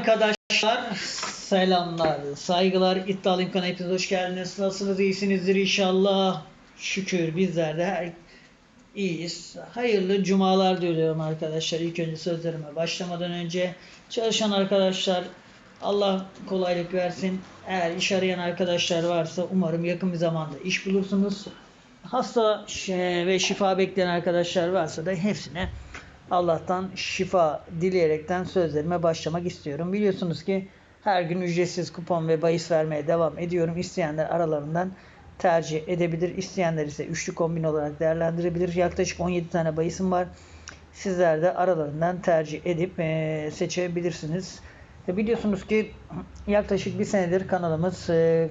Arkadaşlar selamlar, saygılar, iddialıyım kanalına hepiniz hoş geldiniz. Nasılsınız, iyisinizdir inşallah. Şükür bizler de her iyiyiz. Hayırlı cumalar diliyorum arkadaşlar. İlk önce sözlerime başlamadan önce çalışan arkadaşlar Allah kolaylık versin. Eğer iş arayan arkadaşlar varsa umarım yakın bir zamanda iş bulursunuz. Hasta şe- ve şifa bekleyen arkadaşlar varsa da hepsine Allah'tan şifa dileyerekten sözlerime başlamak istiyorum. Biliyorsunuz ki her gün ücretsiz kupon ve bahis vermeye devam ediyorum. İsteyenler aralarından tercih edebilir. İsteyenler ise üçlü kombin olarak değerlendirebilir. Yaklaşık 17 tane bahisim var. Sizler de aralarından tercih edip eee, seçebilirsiniz. E, biliyorsunuz ki yaklaşık bir senedir kanalımız eee,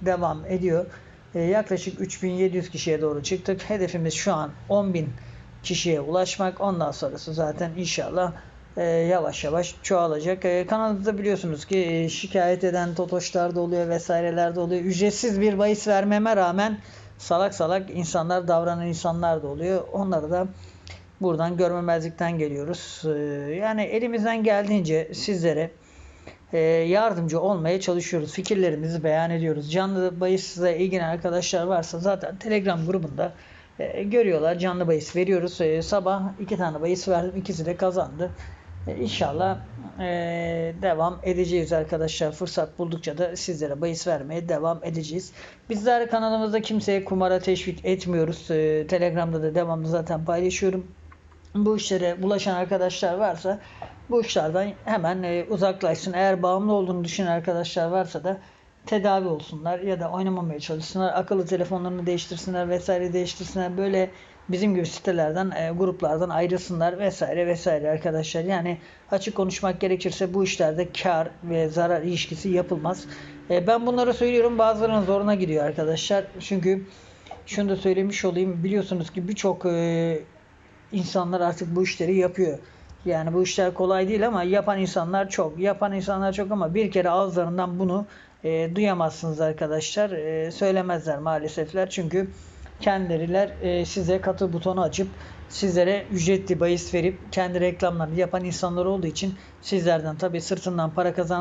devam ediyor. E, yaklaşık 3700 kişiye doğru çıktık. Hedefimiz şu an 10.000 kişiye ulaşmak. Ondan sonrası zaten inşallah e, yavaş yavaş çoğalacak. E, kanalımızda biliyorsunuz ki e, şikayet eden totoşlar da oluyor vesaireler de oluyor. Ücretsiz bir bahis vermeme rağmen salak salak insanlar davranan insanlar da oluyor. Onları da buradan görmemezlikten geliyoruz. E, yani elimizden geldiğince sizlere e, yardımcı olmaya çalışıyoruz. Fikirlerimizi beyan ediyoruz. Canlı bahisle ilgilenen arkadaşlar varsa zaten Telegram grubunda e, görüyorlar. Canlı bahis veriyoruz. E, sabah iki tane bahis verdim. İkisi de kazandı. E, İnşallah e, devam edeceğiz arkadaşlar. Fırsat buldukça da sizlere bahis vermeye devam edeceğiz. Bizler kanalımızda kimseye kumara teşvik etmiyoruz. Telegram'da da devamlı zaten paylaşıyorum bu işlere bulaşan arkadaşlar varsa bu işlerden hemen uzaklaşsın. Eğer bağımlı olduğunu düşünen arkadaşlar varsa da tedavi olsunlar ya da oynamamaya çalışsınlar. Akıllı telefonlarını değiştirsinler vesaire değiştirsinler. Böyle bizim gibi sitelerden, e, gruplardan ayrılsınlar vesaire vesaire arkadaşlar. Yani açık konuşmak gerekirse bu işlerde kar ve zarar ilişkisi yapılmaz. E, ben bunları söylüyorum bazılarının zoruna gidiyor arkadaşlar. Çünkü şunu da söylemiş olayım. Biliyorsunuz ki birçok e, insanlar artık bu işleri yapıyor. Yani bu işler kolay değil ama yapan insanlar çok. Yapan insanlar çok ama bir kere ağızlarından bunu e, duyamazsınız arkadaşlar. E, söylemezler maalesefler. Çünkü kendileriler e, size katı butonu açıp sizlere ücretli bahis verip kendi reklamlarını yapan insanlar olduğu için sizlerden tabii sırtından para kazan